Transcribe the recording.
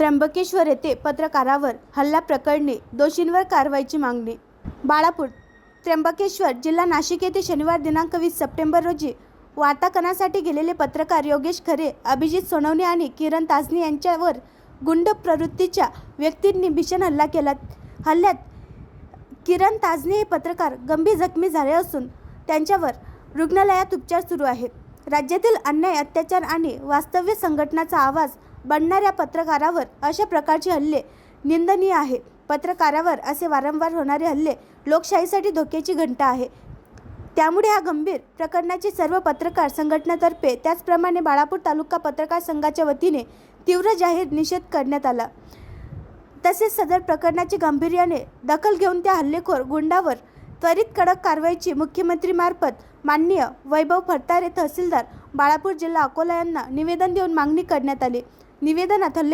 त्र्यंबकेश्वर येथे पत्रकारावर हल्ला प्रकरणी दोषींवर कारवाईची मागणी. बाळापूर त्र्यंबकेश्वर जिल्हा नाशिक येथे शनिवार दिनांक वीस सप्टेंबर रोजी वार्ताकनासाठी गेलेले पत्रकार योगेश खरे अभिजित सोनवणे आणि किरण ताजनी यांच्यावर गुंड प्रवृत्तीच्या व्यक्तींनी भीषण हल्ला केला. हल्ल्यात किरण ताजनी हे पत्रकार गंभीर जखमी झाले असून त्यांच्यावर रुग्णालयात उपचार सुरू आहेत. राज्यातील अन्याय अत्याचार आणि वास्तव्य संघटनाचा आवाज बनणाऱ्या पत्रकारावर अशा प्रकारचे हल्ले निंदनीय आहे. पत्रकारावर असे वारंवार होणारे हल्ले लोकशाहीसाठी धोक्याची घंटा आहे. त्यामुळे हा गंभीर प्रकरणाचे सर्व पत्रकार संघटनेतर्फे त्याचप्रमाणे बाळापूर तालुका पत्रकार संघाच्या वतीने तीव्र जाहीर निषेध करण्यात आला. तसेच सदर प्रकरणाची गांभीर्याने दखल घेऊन त्या हल्लेखोर गुंडावर त्वरित कडक कारवाईची मुख्यमंत्रीमार्फत माननीय वैभव फडतारे तहसीलदार बाळापूर जिल्हा अकोला यांना निवेदन देऊन मागणी करण्यात आली. निवेदनात हल्ले